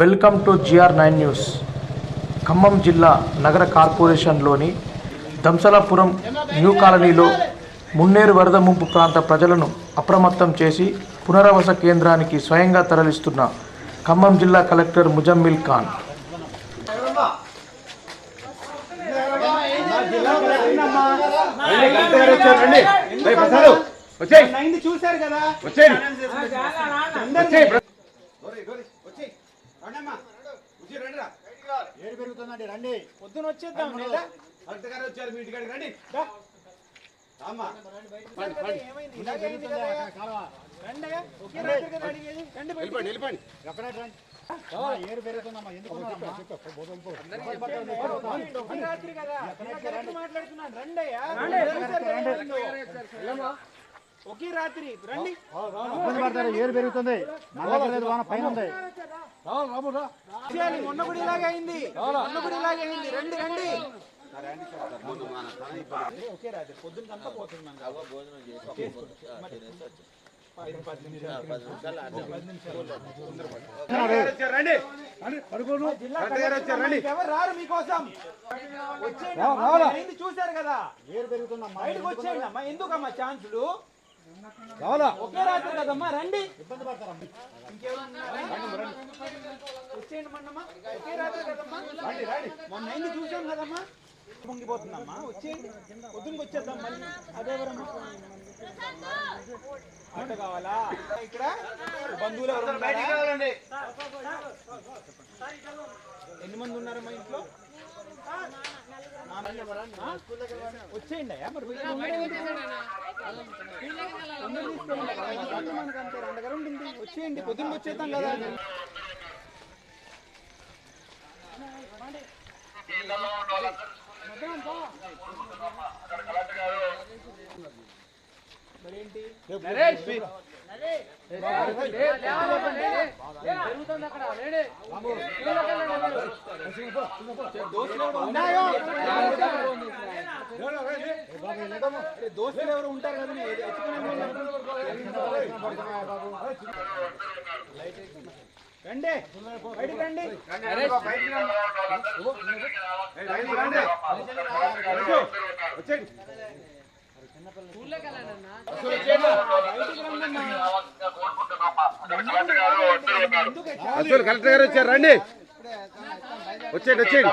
Welcome to G R nine news. Khammam జిల్లా నగర కార్పొరేషన్లోని దంసలాపురం న్యూ కాలనీలో మున్నేరు వరద ముంపు ప్రాంత ప్రజలను అప్రమత్తం చేసి పునరావాస కేంద్రానికి స్వయంగా తరలిస్తున్న ఖమ్మం జిల్లా కలెక్టర్ ముజమ్మిల్ ఖాన్. చూశారు కదా. వచ్చేయ్. రండమ్మా. రండిరా. ఏడు పెరుగుతుందండి రండి. పొద్దున వచ్చేద్దాం గారు వచ్చారు మీ ఇంటికాడికి రండి. వెళ్ళిపోండి ఎక్కడ ఏడు పెరుగుతుందమ్మా ఎందుకు రాత్రి కదా? మాట్లాడుతున్నాను. ఒకే రాత్రి. రండి. ఏడు పెరుగుతుంది. మన పైన ఉంది. మొన్న కూడా ఇలాగే అయింది. మొన్న కూడా ఇలాగే అయింది. రండి రండి. ఒకే రాత్రి పోతున్నాను రారు మీకోసం చూశారు కదా ఏడు పెరుగుతుందమ్మా బయటకు వచ్చేయండి అమ్మా. ఎందుకమ్మా ఛాన్సులు? ఒకే రాత్రి కదమ్మా రండి. ఇబ్బంది పడతారమ్మా ఇంకెవరు ఉన్నారా? వచ్చేయండి మొన్నమ్మా. ఒకే రాత్రి కదమ్మా. రండి రండి. మొన్న అయింది చూసాం కదమ్మా. పొంగిపోతుందమ్మా. వచ్చేయండి. పొద్దునకి వచ్చేద్దాం మళ్ళీ. అదేవరమ్మా ఆట కావాలా? ఇక్కడ బంధువులు ఎవరు ఉన్నారా? ఎన్ని మంది ఉన్నారమ్మా ఇంట్లో? వచ్చేయండి అయ్యా మరి వచ్చేయండి పొద్దున్న వచ్చేద్దాం కదా. మరేంటి దోస్తులు ఎవరు ఉంటారు కదా మీరు రండి బయటికి రండి ఏయ్, రండి. అసలు కలెక్టర్ గారు వచ్చారు. రండి. వచ్చేయండి వచ్చేయండి.